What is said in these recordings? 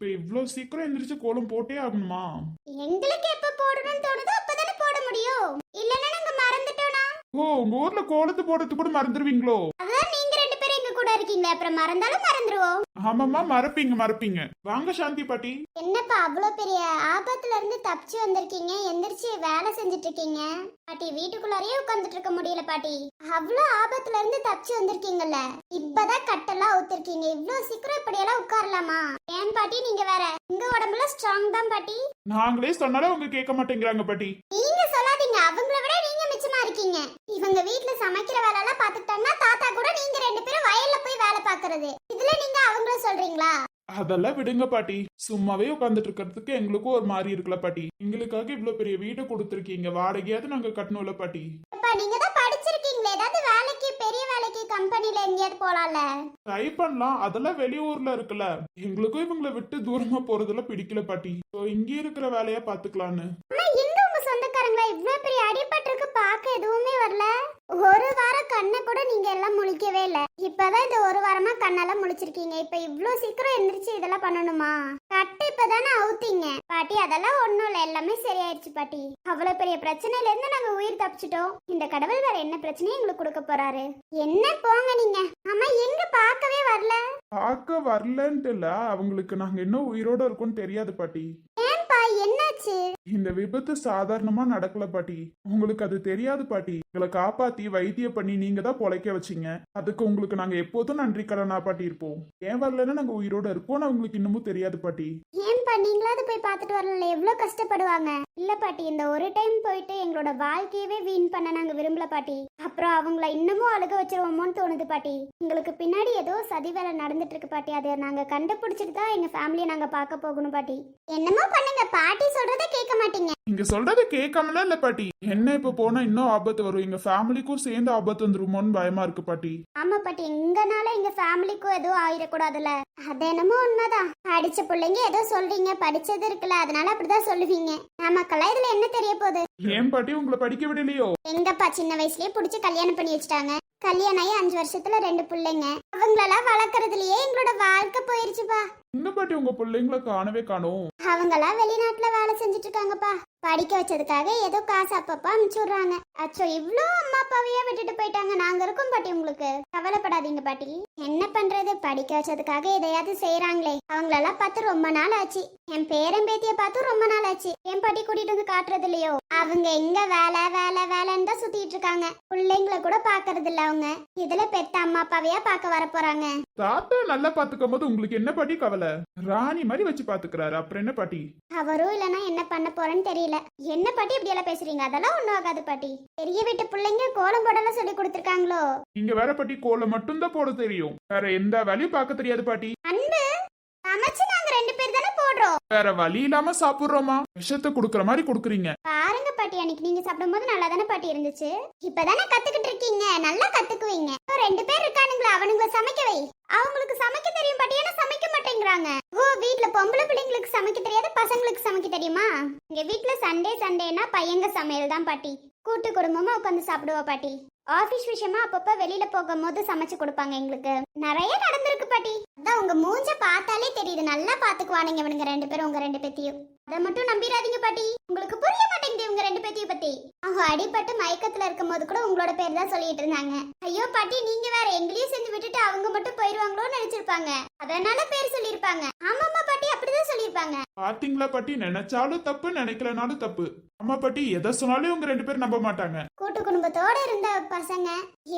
இப்ப இவ்ளோ சீக்கிரம் எந்திரிச்சு கோலம் போட்டே ஆகணுமா? எங்களுக்கு எப்ப போடணும்னு தோணுதோ அப்பதானே போட முடியும். இல்லன்னா நாங்க மறந்துட்டோம்னா? ஓ உங்க ஊர்ல கோலத்து போடுறது கூட மறந்துடுவீங்களோ அதான் நீங்க ரெண்டு பேரும் எங்க கூட இருக்கீங்களே அப்புறம் மறந்தாலும் மறந்துருவோம். ஆமாம்மா மறப்பீங்க மறப்பீங்க. வாங்க சாந்தி பாட்டி. என்னப்பா அவ்வளோ பெரிய ஆபத்துல இருந்து தப்பிச்சு வந்திருக்கீங்க. எந்திரிச்சு வேலை செஞ்சுட்டு இருக்கீங்க. பாட்டி வீட்டுக்குள்ளாரையே உட்காந்துட்டு இருக்க முடியல பாட்டி. அவ்வளோ ஆபத்துல இருந்து தப்பிச்சு வந்திருக்கீங்கல்ல. இப்பதான் கட்டெல்லாம் ஊத்திருக்கீங்க இவ்வளோ சீக்கிரம் இப்படியெல்லாம் உட்காரலாமா? ஏன் பாட்டி நீங்க வேற? உங்க உடம்புல ஸ்ட்ராங் தான் பாட்டி. நாங்களே சொன்னாலும் அவங்க கேட்க மாட்டேங்கிறாங்க பாட்டி. நீங்க சொல்லாதீங்க. அவங்கள விட நீங்க மிச்சமா இருக்கீங்க. இவங்க வீட்ல சமைக்கிற வேலை எல்லாம் பாத்துக்கிட்டாங்கன்னா தாத்தா கூட நீங்க ரெண்டு பேரும் வயல்ல போய் வேலை பாக்குறது இதுல நீங்க அவங்கள சொல்றீங்களா? அதெல்லாம் விடுங்க பாட்டி. சும்மாவே உட்காந்துட்டு இருக்கிறதுக்கு எங்களுக்கும் ஒரு மாதிரி இருக்குல்ல பாட்டி. எங்களுக்காக இவ்ளோ பெரிய வீடு கொடுத்துருக்கீங்க. வாடகையாவது நாங்க கட்டணும்ல பாட்டி. நீங்க தான் படிச்சிருக்கீங்களே. ஏதாவது வேலைக்கு பெரிய வேலைக்கு கம்பெனில எங்கேயாவது போலாம்ல? ட்ரை பண்ணலாம். அதெல்லாம் வெளியூர்ல இருக்குல்ல. எங்களுக்கும் இவங்களை விட்டு தூரமா போறதெல்லாம் பிடிக்கல பாட்டி. இங்கே இருக்கிற வேலையா உங்க சொந்தக்காரங்களா? இவ்ளோ பெரிய வரல. ஒரு வாரம் கண்ணை கூட நீங்க எல்லாம் முழிக்கவே இல்ல. இப்பதான் இந்த ஒரு வாரமா கண்ணெல்லாம் முழிச்சிருக்கீங்க. இப்ப இவ்ளோ சீக்கிரம் எந்திரிச்சு இதெல்லாம் பண்ணணுமா? கட்டு இப்பதானே அவுத்தீங்க. பாட்டி அதெல்லாம் ஒண்ணும் இல்ல. எல்லாமே சரியாயிருச்சு பாட்டி. அவ்வளவு பெரிய பிரச்சனையில இருந்து நாங்க உயிர் தப்பிச்சிட்டோம். இந்த கடவுள் வேற என்ன பிரச்சனையும் எங்களுக்கு கொடுக்க போறாரு. என்ன போங்க நீங்க? அம்மா எங்க பார்க்கவே வரல. பார்க்க வரலன்ட்டு இல்ல அவங்களுக்கு நாங்க இன்னும் உயிரோட இருக்கோம்னு தெரியாது பாட்டி. ஏன்பா என்னாச்சு? இந்த விபத்து சாதாரணமா நடக்கல பாட்டி. உங்களுக்கு அது தெரியாது பாட்டி. எங்களை காப்பாத்தி வைத்தியம் பண்ணி நீங்க தான் பொழைக்க வச்சீங்க. அதுக்கு உங்களுக்கு நாங்க எப்போதும் நன்றி கடனா பாட்டி இருப்போம். ஏன் வரலன்னா நாங்க உயிரோட இருப்போம்னு அவங்களுக்கு இன்னமும் தெரியாது பாட்டி. ஏன்பா நீங்களாவது போய் பார்த்துட்டு வரல எவ்வளவு கஷ்டப்படுவாங்க? இல்ல பாட்டி இந்த ஒரு டைம் போயிட்டு எங்களோட வாழ்க்கையவே வீண் பண்ண நாங்க விரும்பல பாட்டி. அப்புறம் அவங்கள இன்னமும் அழுக வச்சிருவோமோன்னு தோணுது பாட்டி. எங்களுக்கு பின்னாடி ஏதோ சதி வேலை நடந்துட்டு இருக்கு பாட்டி. அதை நாங்க கண்டுபிடிச்சிட்டு தான் எங்க ஃபேமிலியை நாங்க பார்க்க போகணும் பாட்டி. என்னமோ பண்ணுங்க. பாட்டி சொல்றதை கேட்க மாட்டீங்க. நீங்க சொல்றத கேட்காமல இல்ல பாட்டி? என்ன இப்ப போனா இன்னும் ஆபத்து வரும்? எங்க ஃபேமிலிக்கும் சேர்ந்து ஆபத்து வந்துருமோன்னு பயமா இருக்கு பாட்டி. ஆமா பாட்டி எங்கனால எங்க ஃபேமிலிக்கும் எதுவும் ஆயிடக்கூடாதுல்ல அது என்னமோ உண்மைதான். படிச்ச பிள்ளைங்க ஏதோ சொல்றீங்க படிச்சது இருக்குல்ல அதனால அப்படிதான் சொல்லுவீங்க. நமக்கெல்லாம் இதுல என்ன தெரிய போகுது? ஏன் பாட்டி உங்களை படிக்க விடலையோ? எங்கப்பா சின்ன வயசுலயே புடிச்சு கல்யாணம் பண்ணி வச்சுட்டாங்க. கல்யாணம் ஆகி அஞ்சு வருஷத்துல ரெண்டு பிள்ளைங்க. அவங்களெல்லாம் வளர்க்கறதுலயே எங்களோட வாழ்க்கை போயிருச்சுப்பா. என்ன பாட்டி உங்க பிள்ளைங்களை காணவே காணோம். அவங்கெல்லாம் வெளிநாட்டுல வேலை செஞ்சுட்டு இருக்காங்கப்பா படிக்க வச்சதுக்காக ஏதோ காசு அப்பப்பா அனுப்பிச்சு விடுறாங்க அச்சோ இவ்ளோ அம்மா அப்பாவையே விட்டுட்டு போயிட்டாங்க. நாங்க இருக்கோம் பாட்டி உங்களுக்கு. கவலைப்படாதீங்க பாட்டி. என்ன பண்றது? படிக்க வச்சதுக்காக எதையாவது செய்யறாங்களே அவங்களெல்லாம் பார்த்து ரொம்ப நாள் ஆச்சு. என் பேரன் பேத்திய பார்த்து ரொம்ப நாள் ஆச்சு. என் பாட்டி கூட்டிட்டு வந்து காட்டுறது இல்லையோ? அவங்க எங்க வேலை வேலை வேலைன்னு தான் சுத்திட்டு இருக்காங்க பிள்ளைங்களை கூட பாக்குறது இல்ல அவங்க. இதுல பெத்த அம்மா அப்பாவையா பார்க்க வர போறாங்க. தாத்தா நல்லா பாத்துக்கும் போது உங்களுக்கு என்ன பாட்டி கவலை? ராணி மாதிரி வச்சு பாத்துக்கிறாரு. அப்புறம் என்ன பாட்டி? அவரும் இல்லனா என்ன பண்ண போறேன்னு தெரியல. என்ன பாட்டி இப்படி எல்லாம் பேசுறீங்க? அதெல்லாம் ஒண்ணும் ஆகாது பாட்டி. பெரிய வீட்டு பிள்ளைங்க கோலம் போடலாம் சொல்லி கொடுத்துருக்காங்களோ? நீங்க வேற பாட்டி கோலம் மட்டும்தான் போட தெரியும். வேற எந்த வேலையும் பார்க்க தெரியாது பாட்டி. அன்பு பேர் சாப்பிடுறோம் வேற வழி இல்லாம சாப்பிடுறோமா? விஷத்தை குடுக்கற மாதிரி குடுக்குறீங்க. பாருங்க பாட்டி அன்னைக்கு நீங்க சாப்பிடும் போது நல்லா தானே பாட்டி இருந்துச்சு. இப்பதானே கத்துக்கிட்டு இருக்கீங்க. நல்லா கத்துக்குவீங்க. ரெண்டு பேர் இருக்கானுங்களா? அவனுங்களை சமைக்க வை. அவங்களுக்கு சமைக்க தெரியும் பாட்டி. ஏன்னா சமைக்க மாட்டேங்கிறாங்க. ஓ வீட்ல பொம்பளை பிள்ளைங்களுக்கு சமைக்க தெரியாது பசங்களுக்கு சமைக்க தெரியுமா? எங்க வீட்ல சண்டே சண்டேனா பையங்க சமையல் தான் பாட்டி. கூட்டு குடும்பமா உட்காந்து சாப்பிடுவா பாட்டி. ஆபீஸ் விஷயமா அப்பப்ப வெளியில போகும்போது சமைச்சு கொடுப்பாங்க எங்களுக்கு. நிறைய நடந்திருக்கு பாட்டி. அதான் உங்க மூஞ்ச பார்த்தாலே தெரியுது. நல்லா பாத்துக்குவானுங்க இவனுங்க ரெண்டு பேரும் உங்க ரெண்டு பேத்தியும். அதை மட்டும் நம்பிடாதீங்க பாட்டி. உங்களுக்கு புரிய மாட்டேங்குது இவங்க ரெண்டு பேத்தியும் பத்தி. அவங்க அடிபட்டு மயக்கத்துல இருக்கும் போது கூட உங்களோட பேர் தான் சொல்லிட்டு இருந்தாங்க. ஐயோ பாட்டி நீங்க வேற எங்களையும் சேர்ந்து விட்டுட்டு அவங்க மட்டும் போயிருவாங்களோன்னு நினைச்சிருப்பாங்க. அதனால பேர் சொல்லியிருப்பாங்க. ஆமாமா சொல்லியிருப்பாங்க பாத்தீங்களா பாட்டி? நினைச்சாலும் தப்பு நினைக்கலனாலும் தப்பு. அம்மா பாட்டி எதை சொன்னாலும் இவங்க ரெண்டு பேரும் நம்ப மாட்டாங்க. கூட்டு குடும்பத்தோட இருந்த பசங்க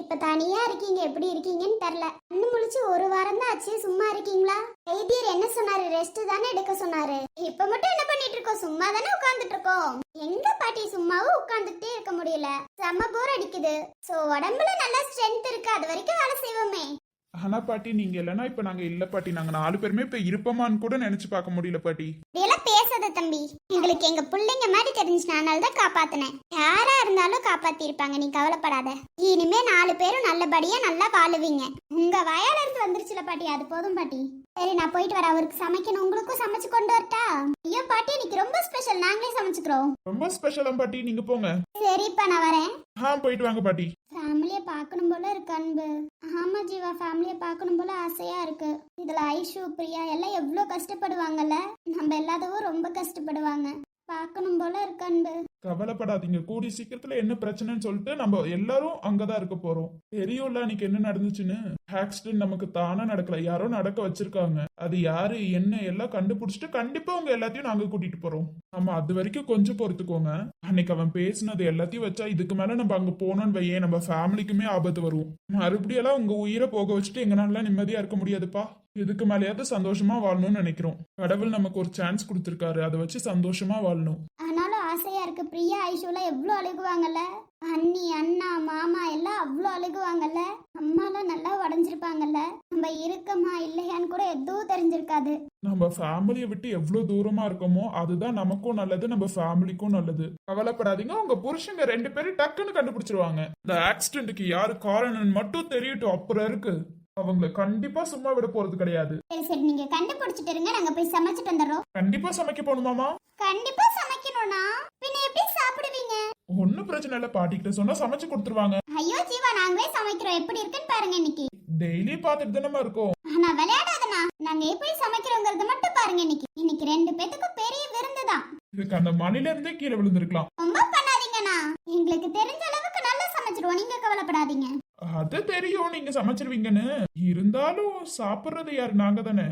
இப்ப தனியா இருக்கீங்க எப்படி இருக்கீங்கன்னு தெரியல. கண்ணு முழிச்சு ஒரு வாரம் தான் ஆச்சு சும்மா இருக்கீங்களா? வைத்தியர் என்ன சொன்னாரு? ரெஸ்ட் தானே எடுக்க சொன்னாரு. இப்ப மட்டும் என்ன பண்ணிட்டு இருக்கோம்? சும்மா தானே உட்கார்ந்துட்டு இருக்கோம். எங்க பாட்டி சும்மாவும் உட்கார்ந்துட்டே இருக்க முடியல. செம்ம போர் அடிக்குது. சோ உடம்புல நல்லா ஸ்ட்ரென்த் இருக்கு. அது வரைக்கும் வேலை செய்வோமே. ஆனா பாட்டி நீங்க இல்லைன்னா இப்ப நாங்க இல்ல பாட்டி. நாங்க நாலு பேருமே இப்ப இருப்போமான்னு கூட நினைச்சு பார்க்க முடியல பாட்டி. இதெல்லாம் பேசாத தம்பி. எங்களுக்கு எங்க பிள்ளைங்க மாதிரி தெரிஞ்சுச்சு அதனால தான் காப்பாத்தினேன். யாரா இருந்தாலும் காப்பாத்தி இருப்பாங்க நீ கவலைப்படாத. இனிமே நாலு பேரும் நல்லபடியா நல்லா வாழுவீங்க. உங்க வயால இருந்து வந்துருச்சுல பாட்டி. அது போதும் பாட்டி. சரி நான் போயிட்டு வரேன். அவருக்கு சமைக்கணும். உங்களுக்கும் சமைச்சு கொண்டு வரட்டா? ஐயோ பாட்டி இன்னைக்கு ரொம்ப ஸ்பெஷல் நாங்களே சமைச்சுக்கிறோம். ரொம்ப ஸ்பெஷலா பாட்டி. நீங்க போங்க. சரிப்பா நான் வரேன். ஆ போயிட்டு வாங்க பாட்டி. ஃபேமிலியை பார்க்கணும் போல இருக்கு அன்பு. ஆமா ஜீவா ஃபேமிலியை பார்க்கணும் போல ஆசையா இருக்கு. இதுல ஐஷு பிரியா எல்லாம் எவ்வளோ கஷ்டப்படுவாங்கல்ல? நம்ம எல்லாத்தவும் ரொம்ப கஷ்டப்படுவாங்க. பார்க்கணும் போல இருக்கு அன்பு. கவலைப்படாதீங்க. கூடி சீக்கிரத்துல என்ன பிரச்சனைன்னு சொல்லிட்டு நம்ம எல்லாரும் அங்கதான் இருக்க போறோம். தெரியும்ல அன்னைக்கு என்ன நடந்துச்சுன்னு. ஆக்சிடென்ட் நமக்கு தானா நடக்கல. யாரோ நடக்க வச்சிருக்காங்க. அது யாரு என்ன எல்லாம் கண்டுபிடிச்சிட்டு கண்டிப்பா உங்க எல்லாத்தையும் நாங்க கூட்டிட்டு போறோம். நம்ம அது வரைக்கும் கொஞ்சம் பொறுத்துக்கோங்க. அன்னைக்கு அவன் பேசினது எல்லாத்தையும் வச்சா இதுக்கு மேல நம்ம அங்க போனோம்னு வையேன் நம்ம ஃபேமிலிக்குமே ஆபத்து வரும். மறுபடியும் எல்லாம் உங்க உயிரை போக வச்சுட்டு எங்கனால நிம்மதியா இருக்க முடியாதுப்பா. இதுக்கு மேலேயாவது சந்தோஷமா வாழணும்னு நினைக்கிறோம். கடவுள் நமக்கு ஒரு சான்ஸ் கொடுத்துருக்காரு. அதை வச்சு சந்தோஷமா வாழணும். ஆனாலும் பிரியா ஐஷுலாம் எவ்வளோ அழுகுவாங்கல்ல? அண்ணி அண்ணா மாமா எல்லாம் அவ்வளோ அழுகுவாங்கல்ல? அம்மாலாம் நல்லா உடஞ்சிருப்பாங்கல்ல? நம்ம இருக்கமா இல்லையான்னு கூட எதுவும் தெரிஞ்சிருக்காது. நம்ம ஃபேமிலியை விட்டு எவ்வளவு தூரமா இருக்கோமோ அதுதான் நமக்கும் நல்லது நம்ம ஃபேமிலிக்கும் நல்லது. கவலைப்படாதீங்க. உங்க புருஷங்க ரெண்டு பேரும் டக்குன்னு கண்டுபிடிச்சிருவாங்க. இந்த ஆக்சிடென்ட்டுக்கு யாரு காரணம்னு மட்டும் தெரியட்டும். அப்புறம் இருக்கு. அவங்கள கண்டிப்பா சும்மா விட போறது கிடையாது. சரி சரி நீங்க கண்டுபிடிச்சிட்டு இருங்க. நாங்க போய் சமைச்சிட்டு வந்துடுறோம். கண்டிப்பா சமைக்க போகணுமாமா கண்டிப்பா சமைக்கணும்னா பின்ன எப்படி சாப்பிடுவீங்க? ஒன்னும் பிரச்சனை இல்ல பாட்டிக்கிட்ட சொன்னா சமைச்சு கொடுத்துருவாங்க. ஐயோ ஜீவா நாங்களே சமைக்கிறோம். எப்படி இருக்குன்னு பாருங்க இன்னைக்கு. டெய்லி பாத்துட்டு தானே இருக்கோம். ஆனா விளையாடாதனா நாங்க எப்படி சமைக்கிறோங்கிறத மட்டும் பாருங்க இன்னைக்கு. இன்னைக்கு ரெண்டு பேத்துக்கும் பெரிய விருந்து தான் இதுக்கு அந்த மணில இருந்தே கீழே விழுந்திருக்கலாம். ரொம்ப பண்ணாதீங்கண்ணா. எங்களுக்கு தெரிஞ்ச அளவுக்கு சமைச்சிருவோம் நீங்க கவலைப்படாதீங்க. அது தெரியும். நீங்க சமைச்சிருவீங்கன்னு. இருந்தாலும் சாப்பிடுறது யாரு? நாங்க தானே.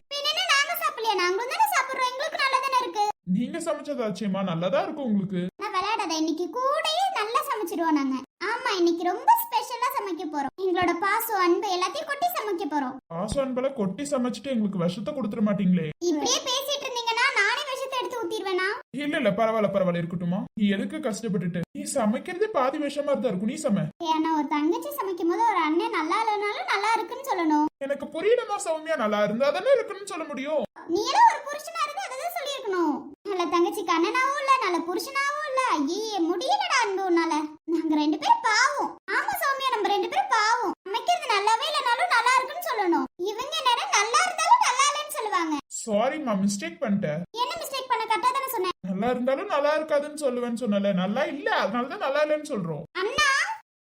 நாங்க சாப்பிடலையா? நாங்களும் தானே சாப்பிடுறோம். எங்களுக்கு நல்லா தானே இருக்கு. நீங்க சமைச்சதாச்சேமா நல்லதா இருக்கும் உங்களுக்கு. நான் விளையாடாத. இன்னைக்கு கூடயே நல்லா சமைச்சிடுவோம் நாங்க. ஆமா இன்னைக்கு ரொம்ப ஸ்பெஷலா சமைக்க போறோம். எங்களோட பாசம் அன்பு எல்லாத்தையும் கொட்டி சமைக்க போறோம். பாசம் அன்பல கொட்டி சமைச்சிட்டு எங்களுக்கு விஷத்தை கொடுத்துட மாட்டீங்களே. இப்படியே பேசிட்டு இருந்தீங்கன்னா நானே விஷத்தை எடுத்து ஊத்திடுவேனா இல்ல இல்ல பரவாயில்ல பரவாயில்ல இருக்கட்டுமா நீ எதுக்கு கஷ்டப்பட்டுட்டு? நீ சமைக்கிறதே பாதி விஷமா தான் இருக்கும். நீ சமை. ஏன்னா ஒரு தங்கச்சி சமைக்கும் போது ஒரு அண்ணன் நல்லா இல்லைனாலும் நல்லா இருக்குன்னு சொல்லணும். எனக்கு புரியலமா சௌமியா. நல்லா இருந்தா தானே இருக்குன்னு சொல்ல முடியும். நீ எல்லாம் ஒரு புருஷனா இருந்து அதை சொல்லியிருக்கணும். நல்ல தங்கச்சிக்கு அண்ணனாவும் இல்ல நல்ல புருஷனாவும் இல்ல. ஐயே முடியலடா அன்பு உன்னால. நாங்க ரெண்டு பேரும் பாவம். ஆமா சௌமியா நம்ம ரெண்டு பேரும் பாவம். சமைக்கிறது நல்லாவே இல்லைனாலும் நல்லா இருக்குன்னு சொல்லணும். இவங்க நேரம் நல்லா இருந்தாலும் நல்லா இல்லைன்னு சொல்லுவாங்க. சாரிம்மா மிஸ்டேக் பண்ணிட்டேன் என்ன மிஸ்டேக் பண்ண கரெக்டா தானே சொன்னேன் நல்லா இருந்தாலும் நல்லா இருக்காதுன்னு சொல்லுவேன்னு சொன்னல நல்லா இல்ல அதனாலதான் நல்லா இல்லைன்னு சொல்றோம். அண்ணா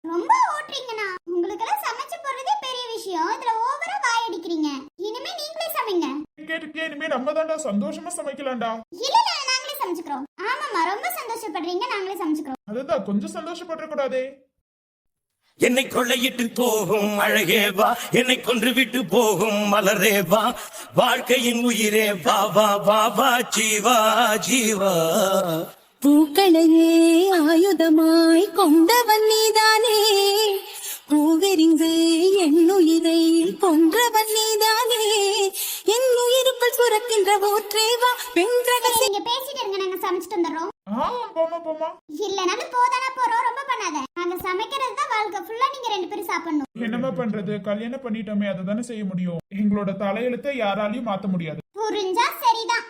ரொம்ப ஓட்டுறீங்கண்ணா. உங்களுக்கெல்லாம் சமைச்சு போடுறதே பெரிய விஷயம். இதுல ஓவரா வாய் அடிக்கிறீங்க. இனிமே நீங்களே சமைங்க. கேட்டுக்கே இனிமே நம்ம தான்டா சந்தோஷமா சமைக்கலாம்டா. இல்ல நாங்களே சமைச்சுக்கிறோம். ஆமாம்மா ரொம்ப சந்தோஷப்படுறீங்க நாங்களே சமைச்சுக்கிறோம். அதுதான் கொஞ்சம் சந்தோஷப்பட கூடாதே என்னை கொள்ளையிட்டு போகும் அழகே வா. என்னை கொன்று விட்டு போகும் மலரே வா. வாழ்க்கையின் உயிரே வா வா வா வா ஜீவா ஜீவா. பூக்களையே ஆயுதமாய் கொண்டவன் நீதானே. பூவெறிந்து என்னுயிரை கொன்றவன் நீதானே. என் உயிருக்குள் சுரக்கின்ற ஊற்றேவா பெண் ரகசிய நீங்க பேசிட்டு இருங்க நாங்க சமைச்சிட்டு வந்துடுறோம். ஆ போமா போமா இல்லனாலும் போதானா போறோம் ரொம்ப பண்ணாத. நாங்க சமைக்கிறது தான் வாழ்க்கை ஃபுல்லா நீங்க ரெண்டு பேரும் சாப்பிடணும். என்னமா பண்றது? கல்யாணம் பண்ணிட்டோமே அதை தானே செய்ய முடியும். எங்களோட தலையெழுத்தை யாராலையும் மாத்த முடியாது. புரிஞ்சா சரிதான்.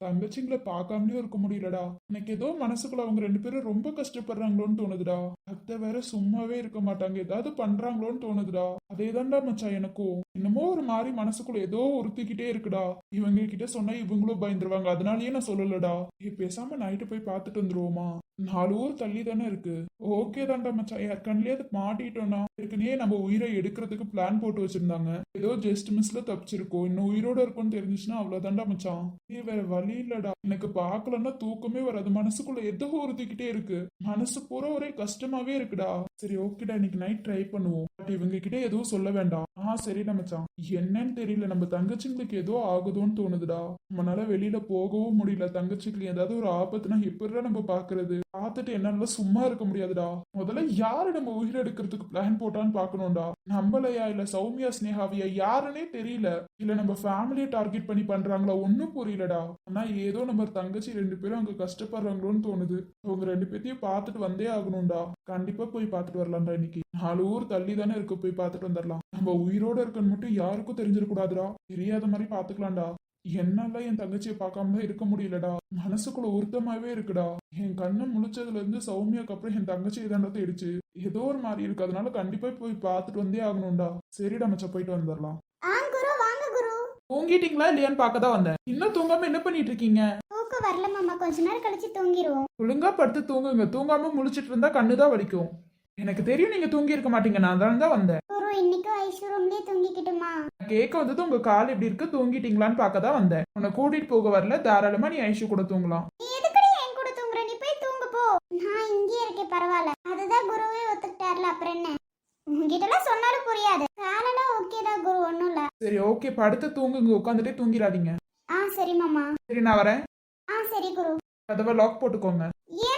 தங்கச்சிங்களை பார்க்காமலே இருக்க முடியலடா. எனக்கு ஏதோ மனசுக்குள்ள அவங்க ரெண்டு பேரும் ரொம்ப கஷ்டப்படுறாங்களோன்னு தோணுதுடா. அத்தை வேற சும்மாவே இருக்க மாட்டாங்க. ஏதாவது பண்றாங்களோன்னு தோணுதுடா. அதேதான்டா மச்சான் எனக்கும். என்னமோ ஒரு மாதிரி மனசுக்குள்ள ஏதோ உறுத்திக்கிட்டே இருக்குடா. இவங்க கிட்ட சொன்னா இவங்களும் பயந்துருவாங்க. அதனாலயே நான் சொல்லலடா. நீ பேசாம நைட்டு போய் பார்த்துட்டு வந்துருவோமா? நாலு ஊர் தள்ளி தானே இருக்கு. ஓகே தான்டா மச்சான். யாருக்கண்லயே அது மாட்டிட்டோம்னா. ஏற்கனவே நம்ம உயிரை எடுக்கிறதுக்கு பிளான் போட்டு வச்சிருந்தாங்க. ஏதோ ஜஸ்ட் மிஸ்ல தப்பிச்சிருக்கோம். இன்னும் உயிரோட இருக்கும்னு தெரிஞ்சுச்சுன்னா அவ்வளவுதான்டா மச்சான். ஏ வேற வழி இல்லடா. எனக்கு பார்க்கலன்னா தூக்கமே வராது. மனசுக்குள்ள எதோ உறுத்திக்கிட்டே இருக்கு. மனசு பூரா ஒரே கஷ்டமாவே இருக்குடா. சரி ஓகேடா இன்னைக்கு நைட் ட்ரை பண்ணுவோம். பட் இவங்க கிட்ட எதுவும் சொல்ல வேண்டாம். ஆ நம்ம மச்சான் என்னன்னு தெரியல நம்ம தங்கச்சிங்களுக்கு ஏதோ ஆகுதோன்னு தோணுதுடா. நம்மளால வெளியில போகவும் முடியல தங்கச்சிக்கு ஏதாவது ஒரு ஆபத்துனா எப்படிடா நம்ம பாக்குறது பார்த்துட்டு என்னால சும்மா இருக்க முடியாதுடா. முதல்ல யாரு நம்ம உயிர் எடுக்கிறதுக்கு பிளான் போட்டான்னு பாக்கணும்டா நம்மளையா இல்ல சௌமியா ஸ்னேகாவியா? யாருன்னே தெரியல. இல்ல நம்ம ஃபேமிலியை டார்கெட் பண்ணி பண்றாங்களா? ஒன்னும் புரியலடா. ஆனா ஏதோ நம்ம தங்கச்சி ரெண்டு பேரும் அங்க கஷ்டப்படுறாங்களோன்னு தோணுது. அவங்க ரெண்டு பேர்த்தையும் பார்த்துட்டு வந்தே ஆகணும்டா. கண்டிப்பா போய் பார்த்துட்டு வரலாம்டா இன்னைக்கு. நாலு ஊர் தள்ளி தானே இருக்கு போய் பார்த்துட்டு வந்துடலாம். நம்ம உயிரோட இருக்கணும் மட்டும் யாருக்கும் தெரிஞ்சிடக்கூடாதுடா. தெரியாத மாதிரி பார்த்துக்கலாம்டா. என்னால என் தங்கச்சியை பார்க்காம இருக்க முடியலடா. மனசுக்குள்ள உருத்தமாவே இருக்குடா. என் கண்ணை முழிச்சதுல இருந்து சௌமியாக்கு அப்புறம் என் தங்கச்சியை தாண்டா தேடிச்சு. ஏதோ ஒரு மாதிரி இருக்கு. அதனால கண்டிப்பா போய் பார்த்துட்டு வந்தே ஆகணும்டா. சரிடா மச்சா போயிட்டு வந்துடலாம். தூங்கிட்டீங்களா இல்லையான்னு பார்க்க தான் வந்தேன். இன்னும் தூங்காம என்ன பண்ணிட்டு இருக்கீங்க? தூக்கம் வரல மாமா. கொஞ்ச நேரம் கழிச்சு தூங்கிடுவோம் ஒழுங்கா படுத்து தூங்குங்க. தூங்காம முழிச்சிட்டு இருந்தா கண்ணு தான் வலிக்கும். எனக்கு தெரியும் நீங்க தூங்கி இருக்க மாட்டீங்க. நான் தான் தான் வந்தேன். குரு இன்னைக்கும் ஐஷு ரூம்லயே தூங்கிக்கிட்டுமா? கேட்க வந்தது உங்க கால் எப்படி இருக்கு தூங்கிட்டீங்களான்னு பார்க்க தான் வந்தேன். உன்னை கூட்டிட்டு போக வரல தாராளமா நீ ஐஷு கூட தூங்கலாம். நீ எதுக்குடி என் கூட தூங்குற? நீ போய் தூங்கு போ. நான் இங்கேயே இருக்கேன் பரவாயில்ல. அதுதான் குருவே ஒத்துக்கிட்டார்ல அப்புறம் என்ன? உங்ககிட்டலாம் சொன்னாலும் புரியாது. காலெல்லாம் ஓகே தான் குரு ஒன்றும் இல்ல. சரி ஓகே படுத்து தூங்குங்க உட்காந்துட்டே தூங்கிடாதீங்க. ஆ சரி மாமா. சரி நான் வரேன். ஆ சரி குரு. கதவை லாக் போட்டுக்கோங்க. ஏன்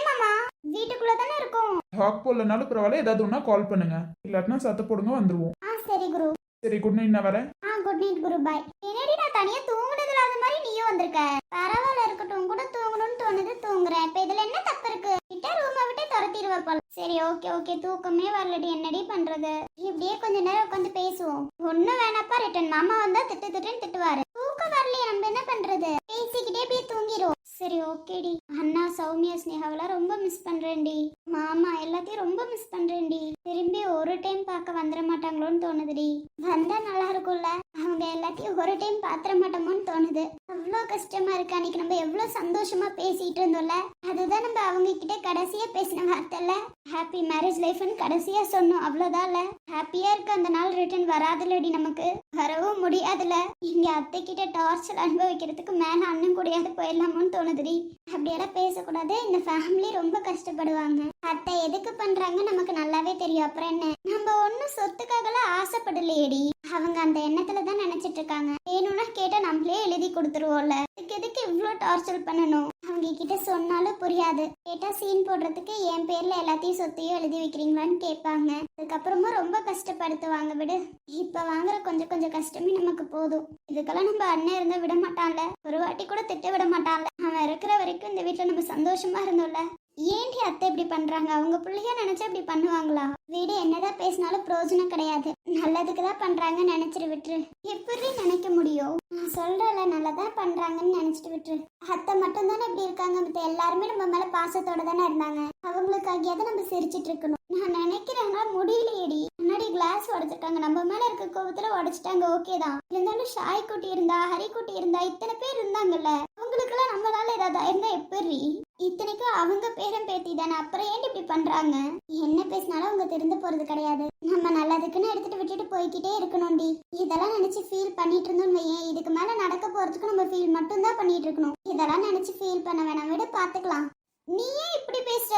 வீட்டுக்குள்ள தானே இருக்கோம். லாக் போடலனாலும் பரவாயில்ல ஏதாவது ஒன்றா கால் பண்ணுங்க. இல்லாட்டினா சத்த போடுங்க வந்துருவோம். ஆ சரி குரு. சரி குட் நைட் நான் வரேன். ஆ குட் நைட் குரு பாய் என்னடி நான் தனியா தூங்குனது இல்லாத மாதிரி நீயும் வந்திருக்க? பரவாயில்ல இருக்கட்டும். கூட தூங்கணும்னு தோணுது தூங்குறேன். இப்ப இதுல என்ன தப்பு இருக்கு? கிட்ட ரூமை விட்டு துரத்திடுவ போல. சரி ஓகே ஓகே தூக்கமே வரலடி. என்னடி பண்றது? இப்படியே கொஞ்ச நேரம் உட்காந்து பேசுவோம். ஒன்றும் வேணாப்பா ரிட்டன் மாமா வந்தா திட்டு திட்டுன்னு திட்டுவாரு. தூக்கம் வரலையே நம்ம என்ன பண்றது? பேசிக்கிட்டே போய் தூங்கிடுவோம் சரி ஓகேடி அண்ணா சௌமியா ஸ்னேகாவெல்லாம் ரொம்ப மிஸ் பண்றேன்டி. மாமா எல்லாத்தையும் ரொம்ப மிஸ் பண்றேன்டி. திரும்பி ஒரு டைம் பார்க்க வந்துட மாட்டாங்களோன்னு தோணுதுடி. வந்தா நல்லா இருக்கும்ல. அவங்க எல்லாத்தையும் ஒரு டைம் பாத்திர மாட்டோமோன்னு தோணுது. அவ்வளோ கஷ்டமா இருக்கு அன்னைக்கு நம்ம எவ்வளோ சந்தோஷமா பேசிட்டு இருந்தோம்ல? அதுதான் நம்ம அவங்க கிட்ட கடைசியா பேசின வார்த்தைல ஹாப்பி மேரேஜ் லைஃப்னு கடைசியா சொன்னோம். அவ்வளோதான்ல ஹாப்பியா இருக்க அந்த நாள் ரிட்டர்ன் வராதுலடி நமக்கு. வரவும் முடியாதுல. இங்க அத்தை கிட்ட டார்ச்சர் அனுபவிக்கிறதுக்கு மேல அண்ணன் கூடயாவது போயிடலாமோன்னு தோணுதுடி. அப்படியெல்லாம் பேசக்கூடாது. இந்த ஃபேமிலி ரொம்ப கஷ்டப்படுவாங்க. அத்தை எதுக்கு பண்றாங்க நமக்கு நல்லாவே தெரியும். அப்புறம் என்ன? நம்ம ஒன்னும் சொத்துக்காகலாம் ஆசைப்படலையேடி. அவங்க அந்த எண்ணத்துல தான் நினைச்சிட்டு இருக்காங்க வேணும்னா கேட்டா நம்மளே எழுதி கொடுத்துருவோம்ல. இதுக்கு எதுக்கு இவ்ளோ டார்ச்சர் பண்ணணும்? அவங்க கிட்ட சொன்னாலும் புரியாது. கேட்டா சீன் போடுறதுக்கு என் பேர்ல எல்லாத்தையும் சொத்தையும் எழுதி வைக்கிறீங்களான்னு கேட்பாங்க. அதுக்கப்புறமா ரொம்ப கஷ்டப்படுத்துவாங்க. விடு. இப்ப வாங்குற கொஞ்சம் கொஞ்சம் கொஞ்சம் கஷ்டமே நமக்கு போதும். இதுக்கெல்லாம் நம்ம அண்ணன் இருந்தா விட மாட்டான்ல. ஒரு வாட்டி கூட திட்ட விட மாட்டான்ல. அவன் இருக்கிற வரைக்கும் இந்த வீட்டுல நம்ம சந்தோஷமா இருந்தோம்ல. ஏன்டி அத்தை இப்படி பண்றாங்க? அவங்க பிள்ளைய நினைச்சா இப்படி பண்ணுவாங்களா? வீடு என்னதான் பேசினாலும் பிரயோஜனம் கிடையாது. நல்லதுக்கு தான் பண்றாங்கன்னு நினைச்சிட்டு விட்டுரு. எப்படி நினைக்க முடியும்? நான் சொல்றல நல்லதா பண்றாங்கன்னு நினைச்சிட்டு விட்டுரு. அத்தை மட்டும் தானே இப்படி இருக்காங்க? மத்த எல்லாருமே நம்ம மேல பாசத்தோட தானே இருந்தாங்க. அவங்களுக்காகியாவது நம்ம சிரிச்சிட்டு இருக்கணும். நான் நினைக்கிறேன்னா முடியலையடி. முன்னாடி கிளாஸ் உடைச்சிருக்காங்க. நம்ம மேல இருக்க கோவத்துல உடைச்சிட்டாங்க ஓகே தான். இருந்தாலும் ஷாய் குட்டி இருந்தா ஹரி குட்டி இருந்தா இத்தனை பேர் இருந்தாங்கல்ல. அவங்களுக்கெல்லாம் நம்மளால ஏதாவது இருந்தா எப்படி? இத்தனைக்கும் அவங்க பேரன் பேத்தி தானே அப்புறம் ஏன் இப்படி பண்றாங்க? என்ன பேசினாலும் அவங்க திருந்த போறது கிடையாது. நம்ம நல்லதுக்குன்னு எடுத்துட்டு விட்டுட்டு போய்கிட்டே இருக்கணும்டி. இதெல்லாம் நினைச்சு ஃபீல் பண்ணிட்டு இருந்தோம் வையேன். இதுக்கு மேல நடக்க போறதுக்கு நம்ம ஃபீல் மட்டும் தான் பண்ணிட்டு இருக்கணும். இதெல்லாம் நினைச்சு ஃபீல் பண்ண வேணாம். விட பாத்துக்கலாம். நீ ஏன் இப்படி பேசுற?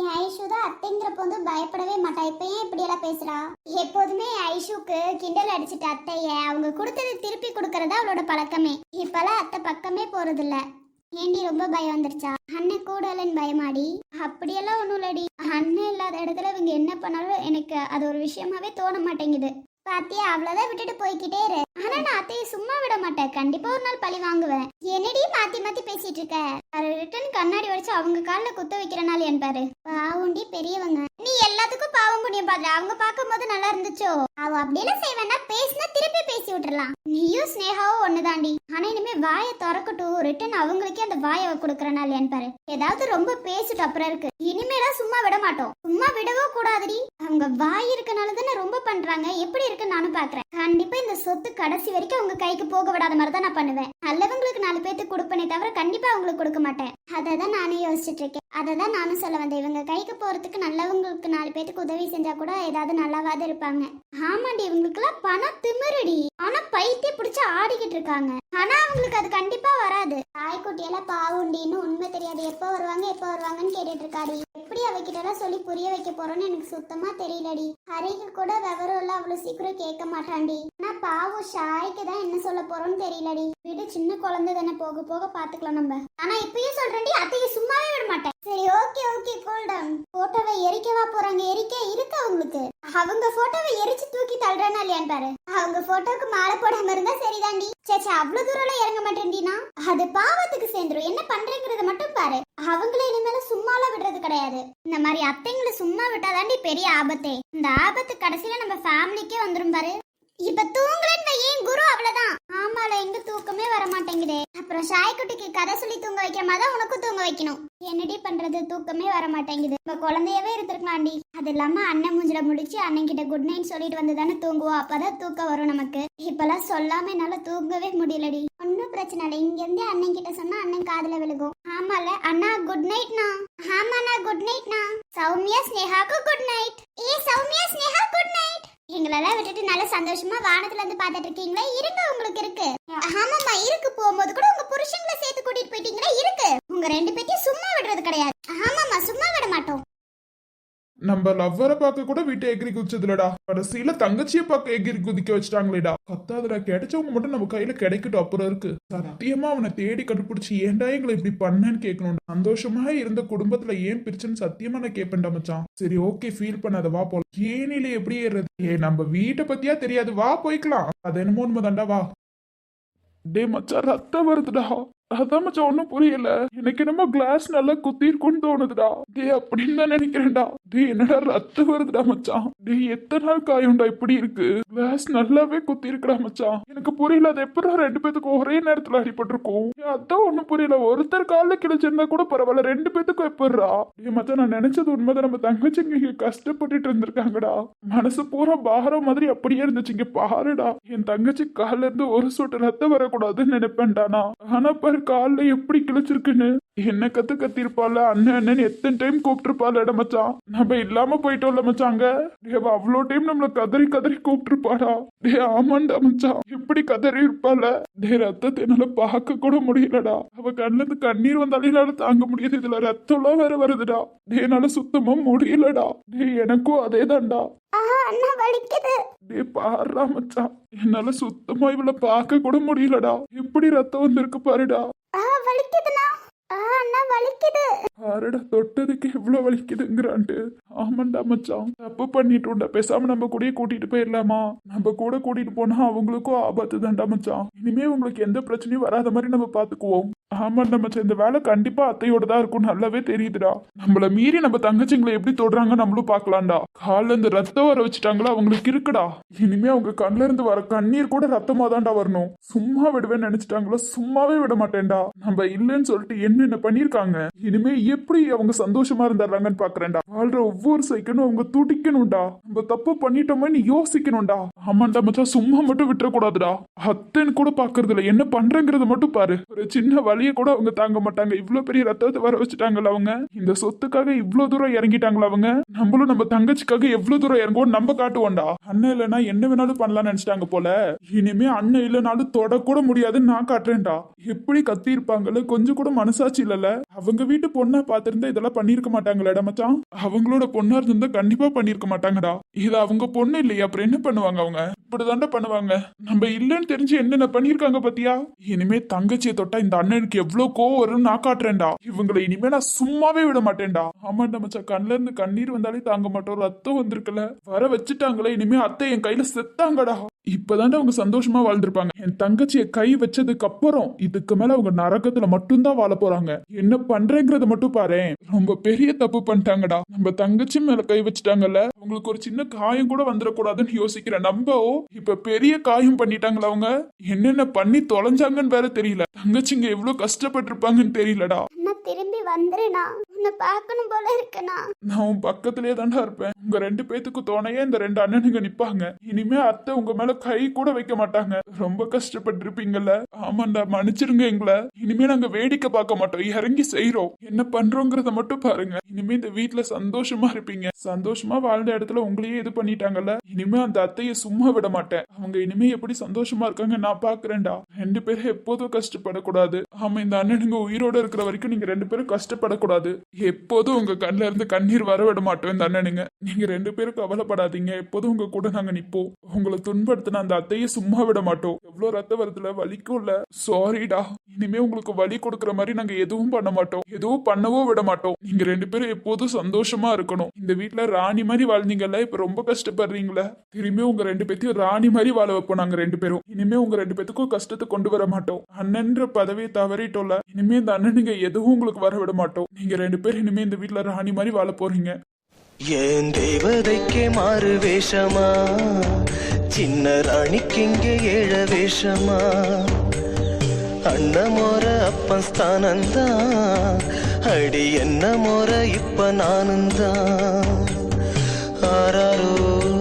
என் ஐஷு தான் அத்தைங்கிறப்ப வந்து பயப்படவே மாட்டா. இப்ப ஏன் இப்படி எல்லாம் பேசுறா? எப்போதுமே ஐஷுக்கு கிண்டல் அடிச்சிட்டு அத்தைய அவங்க கொடுத்தது திருப்பி கொடுக்கறதா அவளோட பழக்கமே. இப்பெல்லாம் அத்தை பக்கமே போறதில்ல. ஏண்டி ரொம்ப பயம் வந்துருச்சா? அண்ணன் கூடலன்னு பயமாடி? அப்படியெல்லாம் ஒன்றும் இல்லடி. அண்ணன் இல்லாத இடத்துல இவங்க என்ன பண்ணாலும் எனக்கு அது ஒரு விஷயமாவே தோண மாட்டேங்குது. பாத்தியா அவ்வளவுதான் விட்டுட்டு போய்கிட்டே இரு. ஆனா நான் அத்தையை சும்மா விட மாட்டேன். கண்டிப்பா ஒரு நாள் பழி வாங்குவேன். என்னடி மாத்தி மாத்தி பேசிட்டு இருக்க? ரிட்டன் கண்ணாடி வடிச்சு அவங்க கால்ல குத்த வைக்கிற நாள் என்பாரு பாவுண்டி பெரியவங்க. நீ எல்லாத்துக்கும் பாவம் புண்ணியம் பாக்குற அவங்க பார்க்கும்போது நல்லா இருந்துச்சோ? அவ அப்படியெல்லாம் செய்வேன்னா பேசினா திருப்பி பேசி விட்டுறலாம். நீயும் ஸ்னேகாவும் ஒண்ணுதாண்டி. ஆனா இனிமே வாயை திறக்கட்டும். ரிட்டன் அவங்களுக்கே அந்த வாயை கொடுக்கற நாள் என்பாரு ஏதாவது ரொம்ப பேசிட்டு அப்புறம் இருக்கு. இனிமேலாம் சும்மா விட மாட்டோம். சும்மா விடவே கூடாதுடி. அவங்க வாய் இருக்கனால தானே ரொம்ப பண்றாங்க. எப்படி இருக்கு வரைக்கும் நானும் பாக்குறேன். கண்டிப்பா இந்த சொத்து கடைசி வரைக்கும் உங்க கைக்கு போக விடாத மாதிரி தான் நான் பண்ணுவேன். நல்லவங்களுக்கு நாலு பேத்துக்கு கொடுப்பனே தவிர கண்டிப்பா அவங்களுக்கு கொடுக்க மாட்டேன். அதை தான் நானும் யோசிச்சுட்டு இருக்கேன் அதை தான் நானும் சொல்ல வந்தேன். இவங்க கைக்கு போறதுக்கு நல்லவங்களுக்கு நாலு பேத்துக்கு உதவி செஞ்சா கூட ஏதாவது நல்லாவாது இருப்பாங்க. ஆமாண்டி இவங்களுக்குலாம் பணம் திமிருடி. ஆனா பைத்திய பிடிச்சு ஆடிக்கிட்டு இருக்காங்க. ஆனா அவங்களுக்கு அது கண்டிப்பா வராது. தாய்க்குட்டியெல்லாம் பாவுண்டின்னு உண்மை தெரியாது. எப்போ வருவாங்க எப்போ வருவாங்கன்னு கேட்டுட்டு இருக்காடி எப்படி அவகிட்ட எல்லாம் சொல்லி புரிய வைக்க போறோம்னு எனக்கு சுத்தமா தெரியலடி. ஹரிக்கு கூட விவரம் எல்லாம் அவ்வளவு சீக்கிரம் கேட்க மாட்டான்டி ஆனா பாவம் ஷாய்க்கு தான் என்ன சொல்ல போறோம்னு தெரியலடி. விடு சின்ன குழந்தை தானே போக போக பாத்துக்கலாம் நம்ம. ஆனா இப்பயும் சொல்றேன்டி அத்தையை சும்மாவே விட மாட்டேன். சரி ஓகே ஓகே கோல்டம் போட்டோவை எரிக்கவா போறாங்க? எரிக்க இருக்கு அவங்களுக்கு அவங்க போட்டோவை எரிச்சு தூக்கி தள்ளுறானா இல்லையான்னு பாரு. அவங்க போட்டோக்கு மாலை போடாம இருந்தா சரிதாண்டி. சேச்சா அவ்வளவு தூரம் இறங்க மாட்டேன்டினா அது பாவத்துக்கு சேர்ந்துரும். என்ன பண்றேங்கிறத மட்டும் பாரு. அவங்கள இனிமேல சும்மாலாம் விடுறது கிடையாது. இந்த மாதிரி அத்தைங்களை சும்மா விட்டாதாண்டி பெரிய ஆபத்தே. இந்த ஆபத்து கடைசியில நம்ம ஃபேமிலிக்கே வந்துரும் பாரு. இப்ப தூங்குறேன்னு வையேன் குரு அவ்வளவுதான்? ஆமால எங்க தூக்கமே வர மாட்டேங்குதே அப்புறம் சாய்க்குட்டிக்கு கதை சொல்லி தூங்க வைக்கிற மாதிரி தான் உனக்கும் தூங்க வைக்கணும். என்னடி பண்றது தூக்கமே வர மாட்டேங்குது இப்ப குழந்தையவே இருந்திருக்கலாம்டி. அது இல்லாம அண்ணன் மூஞ்சில முடிச்சு அண்ணன் கிட்ட குட் நைட் சொல்லிட்டு வந்து தானே தூங்குவோம். அப்பதான் தூக்கம் வரும் நமக்கு. இப்பெல்லாம் சொல்லாம என்னால தூங்கவே முடியலடி. ஒன்னும் பிரச்சனை இல்லை. இங்கேருந்தே அண்ணன் கிட்ட சொன்னா அண்ணன் காதில் விழுகும். ஆமால அண்ணா குட் நைட்னா ஆமாண்ணா குட் நைட்னா சௌமியா ஸ்னேஹாக்கு குட் நைட் ஏ சௌமியா ஸ்னேஹா குட் நைட் எங்களெல்லாம் விட்டுட்டு நல்ல சந்தோஷமா வானத்துல இருந்து பாத்துட்டு இருக்கீங்களா? இருங்க உங்களுக்கு இருக்கு. ஆமாமா இருக்கு. போகும்போது கூட உங்க புருஷங்களை சேர்த்து கூட்டிட்டு போயிட்டீங்களா இருக்கு. உங்க ரெண்டு பேத்தையும் சும்மா விடுறது கிடையாது. ஆமாமா சும்மா விட மாட்டோம். நம்ம லவ்வரை பார்க்க கூட வீட்டை எகிரி குதிச்சதுலடா கடைசியில தங்கச்சியை பார்க்க எகிரி குதிக்க வச்சுட்டாங்களேடா. கத்தாதுடா கிடைச்சவங்க மட்டும் நம்ம கையில கிடைக்கட்டும் அப்புறம் இருக்கு. சத்தியமா அவனை தேடி கண்டுபிடிச்சி ஏன்டா எங்களை இப்படி பண்ணேன்னு கேட்கணும் சந்தோஷமா இருந்த குடும்பத்துல ஏன் பிரிச்சுன்னு சத்தியமா நான் கேட்பேன்டா மச்சான். சரி ஓகே ஃபீல் பண்ணாத வா போலாம். ஏனில எப்படி ஏறது ஏ நம்ம வீட்டை பத்தியா தெரியாது. வா போய்க்கலாம். அது என்னமோ உண்மைதான்டா வா. டே மச்சான் ரத்தம் வருதுடா. அதான் மச்சான் ஒன்றும் புரியல. எனக்கு என்னமோ கிளாஸ் நல்லா குத்தி இருக்கும்னு தோணுதுடா. டே அப்படின்னு தான் நினைக்கிறேன்டா. டே என்னடா ரத்து வருதுடா மச்சான். டே எத்தனை நாள் காயும்டா இப்படி இருக்கு? கிளாஸ் நல்லாவே குத்தி இருக்குடா மச்சான். எனக்கு புரியல அது எப்படி ரெண்டு பேத்துக்கும் ஒரே நேரத்துல அடிபட்டிருக்கும்? ஏ, அதான் ஒன்றும் புரியல. ஒருத்தர் காலில் கிழிச்சிருந்தா கூட பரவாயில்ல ரெண்டு பேத்துக்கும் எப்படிரா டே மச்சான் நான் நினைச்சது உண்மைதான். நம்ம தங்கச்சிங்க இங்க கஷ்டப்பட்டுட்டு இருந்திருக்காங்கடா. மனசு பூரா பாரம் மாதிரி அப்படியே இருந்துச்சு. இங்க பாருடா. என் தங்கச்சி காலில இருந்து ஒரு சொட்டு ரத்தம் வரக்கூடாதுன்னு நினைப்பேன்டா நான். ஆனா பாரு கால்ல எப்படி கிழிச்சிருக்குன்னு? என்ன கத்து கத்திருப்பாள? அண்ணன் அண்ணன் எத்தனை டைம் கூப்பிட்டுருப்பாள் மச்சான்? நம்ம இல்லாம போயிட்டோம்ல மச்சாங்க. டே அவ அவ்வளோ டைம் நம்மள கதறி கதறி கூப்பிட்டுருப்பாடா. டே ஆமாண்டா மச்சான். எப்படி கதறி இருப்பாள? டே ரத்தத்தை என்னால பார்க்க கூட முடியலடா. அவ கண்ணுல இருந்து கண்ணீர் வந்தாலே என்னால தாங்க முடியாது. இதுல ரத்தம்லாம் வேற வருதுடா. டே என்னால சுத்தமா முடியலடா. டே எனக்கும் அதே தான்டா அண்ணா வலிக்குது. டே பாருடா மச்சான். என்னால சுத்தமா இவள பார்க்க கூட முடியலடா. எப்படி ரத்தம் வந்திருக்கு பாருடா. ஆ வலிக்குதுண்ணா. ஆ அண்ணா வலிக்குது. பாருடா தொட்டதுக்கு எவ்வளவு வலிக்குதுங்கிறான்ட்டு. ஆமாண்டா மச்சான். தப்பு பண்ணிட்டோம்டா. பேசாம நம்ம கூடயே கூட்டிட்டு போயிடலாமா? நம்ம கூட கூட்டிட்டு போனா அவங்களுக்கும் ஆபத்து தான்டா மச்சான். இனிமே உங்களுக்கு எந்த பிரச்சனையும் வராத மாதிரி நம்ம பாத்துக்குவோம். ஆமா நம்ம இந்த வேலை கண்டிப்பா அத்தையோட தான் இருக்கும். நல்லாவே தெரியுதுடா. நம்மள மீறி நம்ம தங்கச்சிங்களை எப்படி தொடுறாங்க நம்மளும் பார்க்கலாம்டா. கால்ல இருந்து ரத்தம் வர வச்சுட்டாங்களா அவங்களுக்கு இருக்குடா. இனிமே அவங்க கண்ணுல இருந்து வர கண்ணீர் கூட ரத்தமா தான்டா வரணும். சும்மா விடுவேன்னு நினைச்சிட்டாங்களோ சும்மாவே விட மாட்டேன்டா. நம்ம இல்லைன்னு சொல்லிட்டு என்னென்ன பண்ணிருக்காங்க இனிமே எப்படி அவங்க சந்தோஷமா இருந்தாங்கன்னு பாக்குறேன்டா. வாழ்ற ஒவ்வொரு செகண்டும் அவங்க துடிக்கணும்டா. நம்ம தப்பு பண்ணிட்டோமே நீ யோசிக்கணும்டா. ஆமாண்டா மச்சா சும்மா மட்டும் விட்டுறக்கூடாதுடா. அத்தைன்னு கூட பாக்குறது இல்ல என்ன பண்றேங்கிறத மட்டும் பாரு. ஒரு சின்ன வலிய கூட அவங்க தாங்க மாட்டாங்க. இவ்ளோ பெரிய ரத்தத்தை வர வச்சுட்டாங்கல்ல அவங்க? இந்த சொத்துக்காக இவ்வளவு தூரம் இறங்கிட்டாங்களா அவங்க? நம்மளும் நம்ம தங்கச்சிக்காக எவ்வளவு தூரம் இறங்குவோம் நம்ம காட்டுவோம்டா. அண்ணன் இல்லைன்னா என்ன வேணாலும் பண்ணலாம்னு நினைச்சிட்டாங்க போல. இனிமே அண்ணன் இல்லைனாலும் தொடக்கூட முடியாதுன்னு நான் காட்டுறேன்டா. எப்படி கத்தி இருப்பாங்கல்ல கொஞ்சம் கூட மனசாட்சி இல்லல அவங்க வீட்டு பொண்ணை பார்த்திருந்தா இதெல்லாம் பண்ணிருக்க மாட்டாங்களேடா மச்சான். அவங்களோட பொண்ணா இருந்திருந்தா கண்டிப்பா பண்ணிருக்க மாட்டாங்கடா. இது அவங்க பொண்ணு இல்லையா? அப்புறம் என்ன பண்ணுவாங்க அவங்க? இப்படிதாண்டா பண்ணுவாங்க. நம்ம இல்லைன்னு தெரிஞ்சு என்னென்ன பண்ணிருக்காங்க பாத்தியா? இனிமே தங்கச்சியை தொட்டா இந்த அண்ணனுக்கு எவ்வளவு கோவம் வரும்னு நான் காட்டுறேன்டா. இவங்களை இனிமே நான் சும்மாவே விட மாட்டேன்டா. ஆமாண்டா மச்சான் கண்ணுல இருந்து கண்ணீர் வந்தாலே தாங்க மாட்டோம். ரத்தம் வந்திருக்குல்ல. வர வச்சுட்டாங்களே இனிமே அத்தை என் கையில செத்தாங்கடா. இப்பதான்டா அவங்க சந்தோஷமா வாழ்ந்திருப்பாங்க. என் தங்கச்சியை கை வச்சதுக்கு அப்புறம் இதுக்கு மேல அவங்க நரகத்துல மட்டும்தான் வாழ போறாங்க. என்ன பண்றேங்கிறத மட்டும் பாரு ரொம்ப பெரிய தப்பு பண்ணிட்டாங்கடா. நம்ம தங்கச்சி மேல கை வச்சுட்டாங்கல்ல. உங்களுக்கு ஒரு சின்ன காயம் கூட வந்துடக்கூடாதுன்னு யோசிக்கிறேன். நம்ம இப்ப பெரிய காயம் பண்ணிட்டாங்களா அவங்க? என்னென்ன பண்ணி தொலைஞ்சாங்கன்னு வேற தெரியல. தங்கச்சிங்க எவ்வளவு கஷ்டப்பட்டிருப்பாங்கன்னு தெரியலடா. திரும்பி வந்துருண்ணா. உன்னை பார்க்கணும் போல இருக்கனா நான் உன் பக்கத்திலே தாண்டா இருப்பேன். உங்க ரெண்டு பேத்துக்கு துணையே இந்த ரெண்டு அண்ணனுங்க நிப்பாங்க. இனிமே அத்தை உங்க மேல கை கூட வைக்க மாட்டாங்க. ரொம்ப கஷ்டப்பட்டிருப்பீங்கல்ல. ஆமாண்டா மன்னிச்சிருங்க எங்களை. இனிமே நாங்க வேடிக்கை பார்க்க மாட்டோம். இறங்கி செய்யறோம் என்ன பண்றோங்கிறத மட்டும் பாருங்க. இனிமே இந்த வீட்டுல சந்தோஷமா இருப்பீங்க. சந்தோஷமா வாழ்ந்த இடத்துல உங்களையே இது பண்ணிட்டாங்கல்ல. இனிமே அந்த அத்தையை சும்மா விட மாட்டேன். அவங்க இனிமே எப்படி சந்தோஷமா இருக்காங்க நான் பாக்குறேன்டா ரெண்டு பேரும் எப்போதும் கஷ்டப்படக்கூடாது. ஆமா இந்த அண்ணனுங்க உயிரோட இருக்கிற வரைக்கும் நீங்க ரெண்டு பேரும் கஷ்டப்படக்கூடாது. எப்போதும் உங்க கண்ல இருந்து கண்ணீர் வர விட மாட்டோம் இந்த அண்ணனுங்க. நீங்க ரெண்டு பேரும் கவலைப்படாதீங்க. எப்போதும் உங்க கூட நாங்க நிப்போம். உங்களை துன்படுத்தின அந்த அத்தையை சும்மா விட மாட்டோம் எவ்வளவு ரத்த வருதுல இல்ல. சாரிடா இனிமே உங்களுக்கு வலி கொடுக்கற மாதிரி நாங்க எதுவும் பண்ண மாட்டோம். எதுவும் பண்ணவோ விட மாட்டோம் நீங்க ரெண்டு பேரும் எப்போதும் சந்தோஷமா இருக்கணும். இந்த வீட்டுல ராணி மாதிரி வாழ்ந்தீங்கல்ல இப்ப ரொம்ப கஷ்டப்படுறீங்களே? திரும்பி உங்க ரெண்டு பேத்தையும் ராணி மாதிரி வாழ வைப்போம் நாங்க ரெண்டு பேரும். இனிமே உங்க ரெண்டு பேத்துக்கும் கஷ்டத்தை கொண்டு வர மாட்டோம். அண்ணன்ற பதவியை தவறிட்டோம்ல. இனிமே இந்த அண்ணனுங்க எதுவும் உங்களுக்கு வர விட மாட்டோம். நீங்க ரெண்டு பேர் இனிமே இந்த வீட்ல ராணி மாதிரி வாழ போறீங்க. என் தேவதைக்கே மாறு வேஷமா? சின்ன ராணிக்கிங்கே ஏழ வேஷமா? அண்ணமோர அப்பன் ஸ்தானந்தான். அடி என்ன மோர இப்ப நானுந்தான். ஆராரோ?